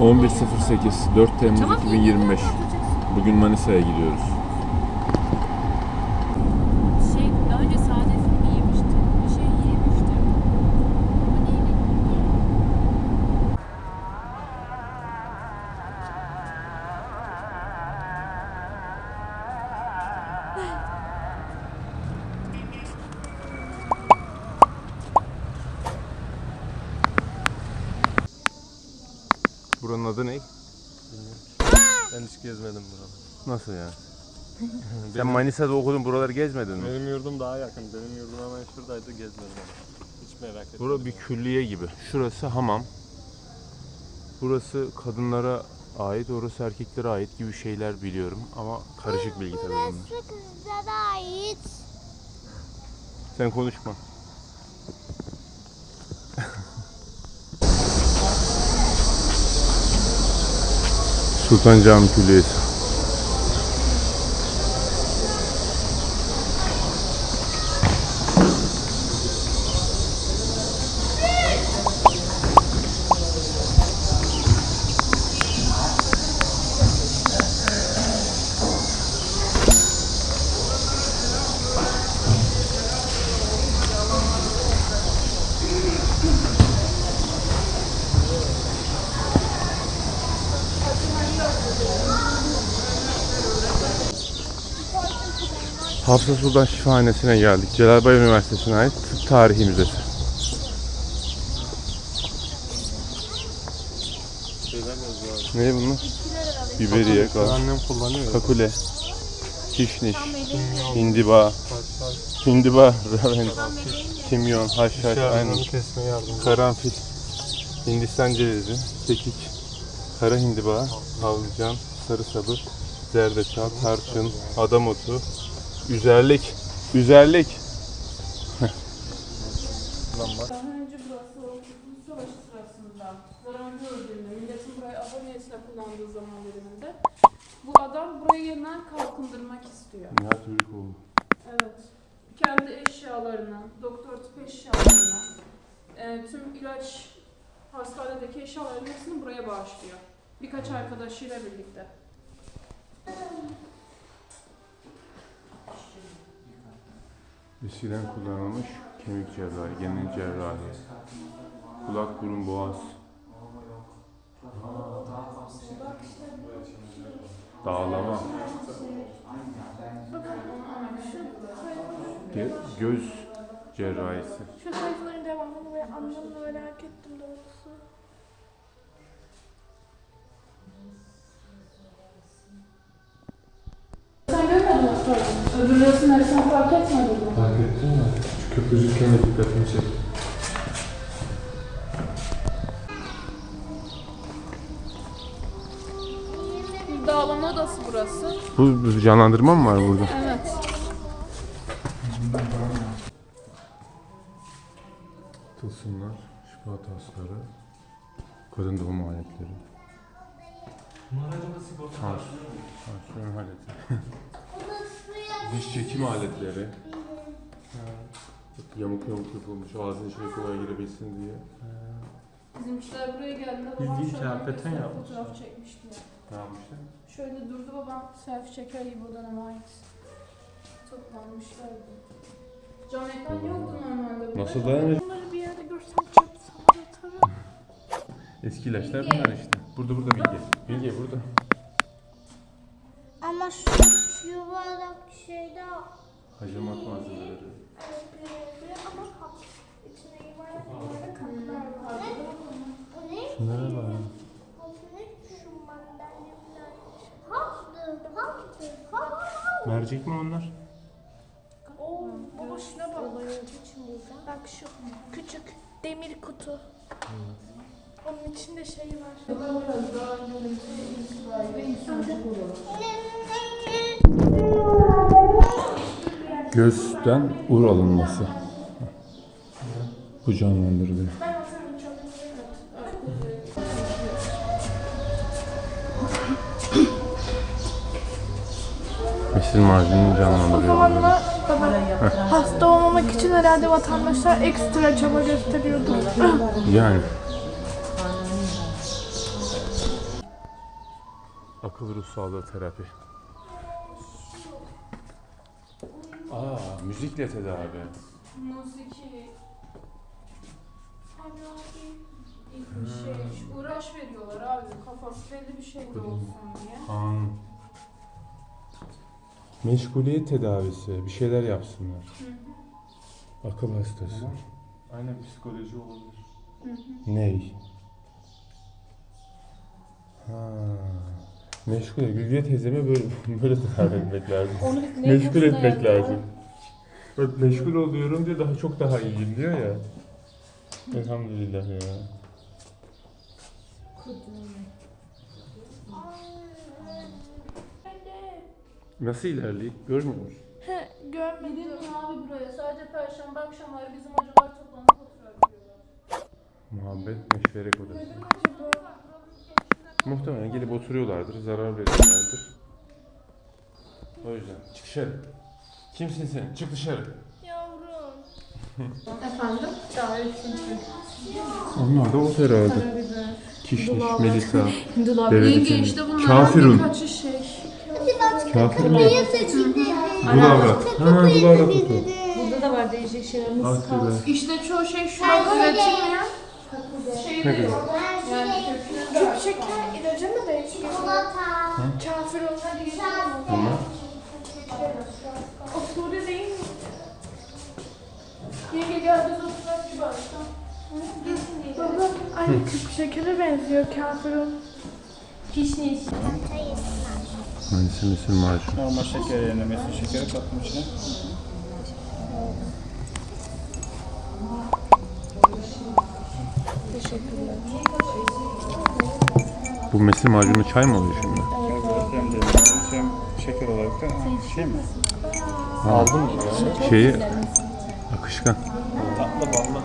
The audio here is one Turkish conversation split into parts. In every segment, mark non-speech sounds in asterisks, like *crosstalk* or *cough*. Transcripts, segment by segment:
11.08 4 Temmuz 2025 Bugün Manisa'ya gidiyoruz. Buranın adı ne? Ben hiç gezmedim buraları. Nasıl ya? *laughs* Sen Manisa'da okudun buraları gezmedin mi? Benim yurdum daha yakın. Benim yurdum hemen şuradaydı gezmedim. Hiç merak etmedim. Bura bir külliye gibi. Şurası hamam. Burası kadınlara ait, orası erkeklere ait gibi şeyler biliyorum ama karışık bilgi tabii bunlar. Burası kızlara ait. Sen konuşma. *laughs* Sultan Cami Külliyesi. Hafsa Sultan Şifahanesi'ne geldik. Celalbayır Üniversitesi'ne ait Tıp Tarihi Müzesi. Ne bunlar? Biberiye, Annem kullanıyor. kakule, kişniş, hindiba, hindiba, raven, kimyon, haşhaş, aynen. kesme yardımcı. Karanfil, Hindistan cevizi, kekik, kara hindiba, havlucan, sarı sabır, zerdeçal, tarçın, adam otu, üzerlik, üzerlik. Önce burası o Kurtuluş Savaşı sırasında gördüğünde, milletin burayı ava niyetine kullandığı zaman diliminde bu adam burayı yeniden kalkındırmak istiyor. Nihat Ürkoğlu. Evet. Kendi eşyalarını, doktor tıp eşyalarını, e, tüm ilaç hastanedeki eşyaların hepsini buraya bağışlıyor. Birkaç arkadaşıyla birlikte. Eskiden kullanılmış kemik cerrahi, genel cerrahi, kulak, burun, boğaz. Dağlama. Ge- göz cerrahisi. Mi sorun? Öbür resimleri sen fark etmedin mi? Fark ettin mi? Şu köprücükken de dikkatimi çekti. Dağlama odası burası. Bu, canlandırma mı var burada? Evet. Tılsımlar, şifa tasları, kadın doğum aletleri. Tans, tansiyon aleti. Diş çekim aletleri. Yamuk yamuk yapılmış, ağzın içine kolay girebilsin diye. Bizimkiler buraya geldiğinde babam Bildiğin şöyle kıyafetten bir yapmışlar. fotoğraf çekmişti. Ne yapmışlar? Şöyle durdu babam selfie çeker gibi o döneme ait. Toplanmışlardı. Cam mekan yoktu normalde burada. Nasıl dayanacak? Bunları bir yerde görsem çatsam atarım. Eski ilaçlar bunlar işte. Burada burada bilgi. Bilgi burada. Ama şu yuvarlak şeyde Hacamat malzemeleri. ama kap. İçine yuvarlak yuvarlak kaplar var. O ne? Şunlara bak. Mercek mi onlar? Oo, baba şuna bak. Bak şu küçük demir kutu. Onun içinde şey var. Gözden ur alınması. Bu canlandırılıyor. O Mesil macununu canlandırıyor. bunları. Zamanla baba hasta olmamak için herhalde vatandaşlar ekstra çaba gösteriyordu. Yani. Akıl ruh sağlığı terapi. Aa, müzikle tedavi. Müziki. Bir şey, uğraş veriyorlar abi. Kafası belli bir şeyde olsun diye. Kan. Meşguliyet tedavisi. Bir şeyler yapsınlar. Akıl hastası. Aynen psikoloji olabilir. Ney? Ha. Meşgul. Gülgiye teyzeme böyle, *laughs* böyle tedavi etmek lazım. Onu biz ne meşgul etmek lazım. Bak meşgul oluyorum diye daha çok daha iyiyim diyor ya. Elhamdülillah ya. Nasıl ilerliyor? Görmüyor musun? He, görmedim. Abi buraya. Sadece perşembe akşamları bizim hocalar toplanıp oturuyor. Muhabbet meşverek odası. Muhtemelen gelip oturuyorlardır, zarar veriyorlardır. O yüzden çık dışarı. Kimsin sen? Çık dışarı. Yavrum. *laughs* Efendim? Onlar da ot herhalde. Kişniş, Melisa, Hindular. Devlet Yenge efendi. işte bunlar Kafirun. birkaçı şey. Kafir mi? Dulavra. Ha, dulavra kutu. Burada da var değişik şeyler. Be. İşte çoğu şey şu an üretilmeyen şey Ne güzel. Yani Küp şeker ilacı mı değişiyor? Kafir olsa Bunlar. O Suri değil mi? Yenge gel biz oturak bir baştan. Baba aynı küp şekere benziyor kafirun. Kişniş. Hangisi misin macun? Normal şeker yerine mesut şekeri kattım içine. Bu mesil macunu çay mı oluyor şimdi? Evet, hem de hem şeker olarak da şey mi? Aldın mı? Şeyi akışkan. Tatlı ballı.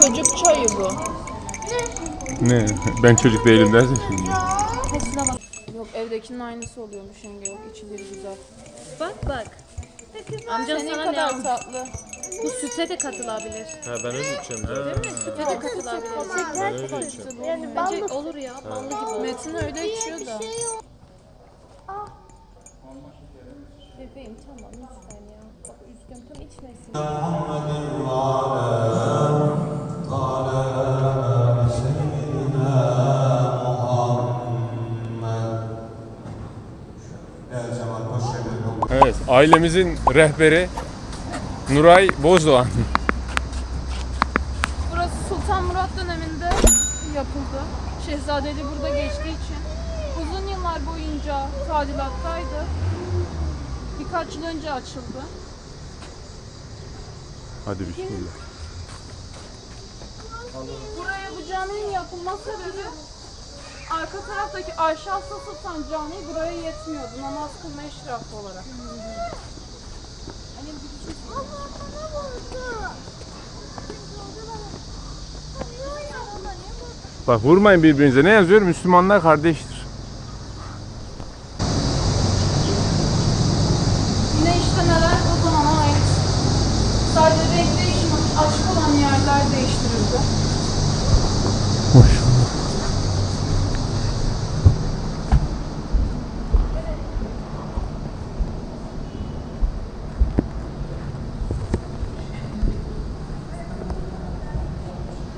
Çocuk çayı bu. Ne? Ben çocuk değilim dersin şimdi. Yok evdekinin aynısı oluyormuş yenge yok içleri güzel. Bak bak. Amcam Senin sana ne kadar almış? tatlı. Bu süte de katılabilir. Ha ben öyle içeceğim. Ha. Süte de katılabilir. Ben öyle içeceğim. Yani Bence olur ya. Ballı gibi olur. Metin öyle içiyor da. Bebeğim tamam lütfen ya. Bak üzgün tam içmesin. Evet, ailemizin rehberi Nuray Bozdoğan. Burası Sultan Murat döneminde yapıldı. Şehzadeli burada geçtiği için. Uzun yıllar boyunca tadilattaydı. Birkaç yıl önce açıldı. Hadi bismillah. Buraya bu caminin yapılma sebebi arka taraftaki Ayşe Aslı Sultan Camii buraya yetmiyordu namaz kılma eşrafı olarak. Bak vurmayın birbirinize. Ne yazıyor? Müslümanlar kardeştir. Yine işlemeler o zamana ait. Sadece renk değişimi açık olan yerler değiştirildi.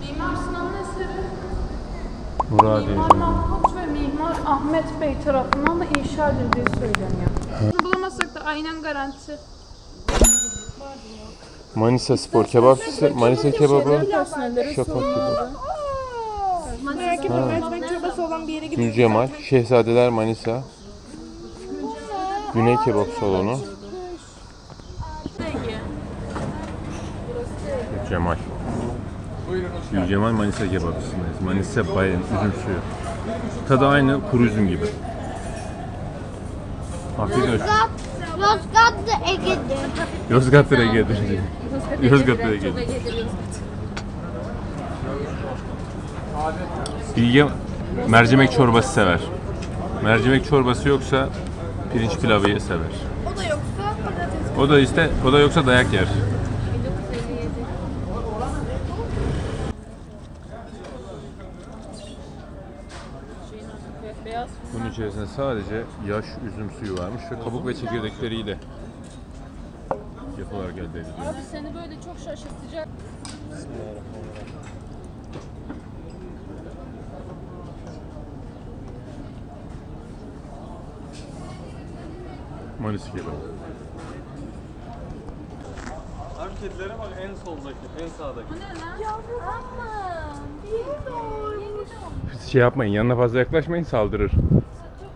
Mimar Sinan'ın eseri Muradiye Mimar canım. Mahmut ve Mimar Ahmet Bey tarafından da inşa edildiği söyleniyor. Bulamasak da aynen garanti. Manisa Spor Kebapçısı. Manisa kebabı. Şafak kebabı. Merak etme mercimek çorbası olan bir yere gidelim. Gülcemal. Şehzadeler Manisa. Güney Kebap Salonu. Cemal. Gülcemal Manisa kebapçısındayız. Manisa Bayern üzüm suyu. Tadı aynı kuru üzüm gibi. Afiyet olsun. Yozgat'ta Ege'de. Yozgat'ta Ege'dir diyor. Yozgat'ta Ege'dir. Çok Ege'dir Yozgat. Bilge mercimek çorbası sever. Mercimek çorbası yoksa pirinç pilavı sever. O da yoksa patates. O da işte o da yoksa dayak yer. 1957. Tabii beyaz. Bunun içerisinde sadece yaş üzüm suyu varmış ve kabuk ve çekirdekleriyle yapılar elde ediliyor. Abi seni böyle çok şaşırtacak. Bismillahirrahmanirrahim. Manisi kebabı. Abi kedilere bak en soldaki, en sağdaki. Yavrum ama. Yeni doğurmuş. Şey yapmayın, yanına fazla yaklaşmayın saldırır. Çok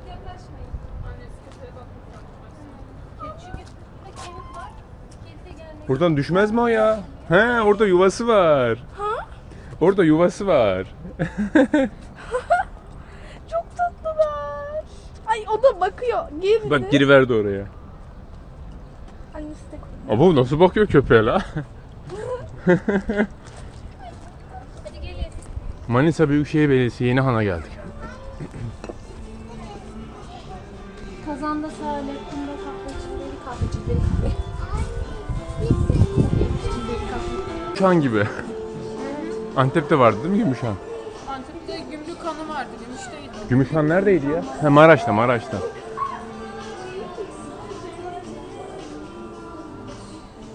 yaklaşmayın. Annesi köpeğe bakmak Çünkü burada kemik var. Kedi de gelmek Buradan düşmez mi o ya? He, orada yuvası var. Ha? Orada yuvası var. *laughs* Çok tatlılar. Ay o da bakıyor. Girdi. Bak giriverdi oraya. Annesi de. Abo nasıl bakıyor köpeğe la? *laughs* Hadi gelin. Manisa Büyükşehir Belediyesi Yeni Han'a geldik. Kazanda Saadettin'de kahvecileri kahvecileri kahve. Gümüşhan gibi. Antep'te vardı değil mi Gümüşhan? Antep'te gümrük kanı vardı. Gümüşteydi. Gümüşhan neredeydi ya? He Maraş'ta, Maraş'ta.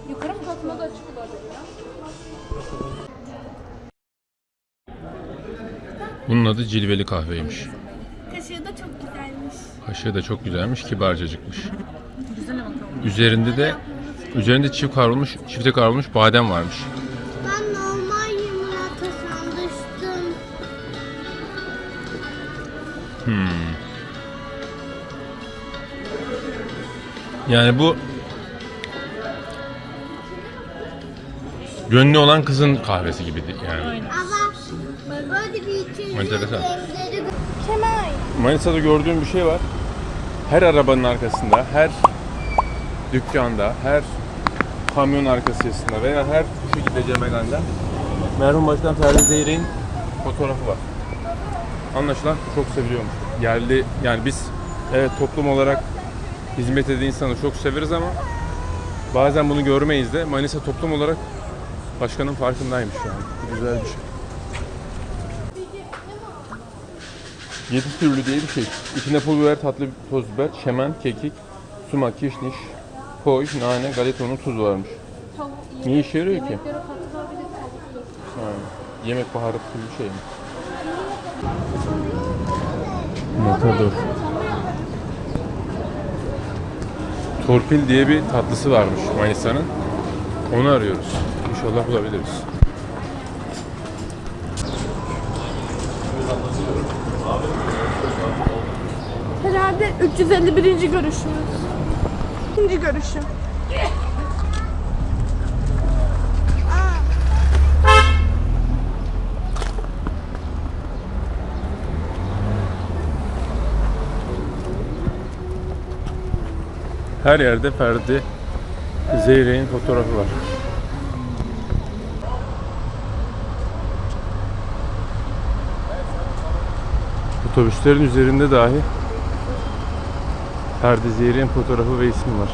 Yukarı mı katına da açık olabilir ya. Bunun adı cilveli kahveymiş. Kaşığı da çok güzelmiş. Kaşığı da çok güzelmiş, kibarcacıkmış. Üzerinde de üzerinde çift kavrulmuş, çifte kavrulmuş badem varmış. Yani bu gönlü olan kızın kahvesi gibi yani. Ama böyle bir içeri Enteresan. Kemal. Manisa'da gördüğüm bir şey var. Her arabanın arkasında, her dükkanda, her kamyon arkasında veya her şekilde cemelende merhum başkan Ferdi Zeyrek'in fotoğrafı var. Anlaşılan çok seviliyormuş. Yerli yani biz evet toplum olarak hizmet eden insanı çok severiz ama bazen bunu görmeyiz de Manisa toplum olarak başkanın farkındaymış yani. Güzel bir şey. Yedi türlü diye bir şey. İçinde pul biber, tatlı toz biber, çemen, kekik, sumak, kişniş, koy, nane, galetonun tuz varmış. Tavuk, Ne işe yarıyor ki? Yemeklere katılan bir de tavuklu. Ha, yemek baharatı gibi bir şey mi? Matador. Torpil diye bir tatlısı varmış Manisa'nın. Onu arıyoruz. İnşallah bulabiliriz. Herhalde 351. görüşümüz. İkinci görüşüm. Her yerde Ferdi Zeyrek'in fotoğrafı var. Otobüslerin üzerinde dahi Ferdi Zeyrek'in fotoğrafı ve ismi var.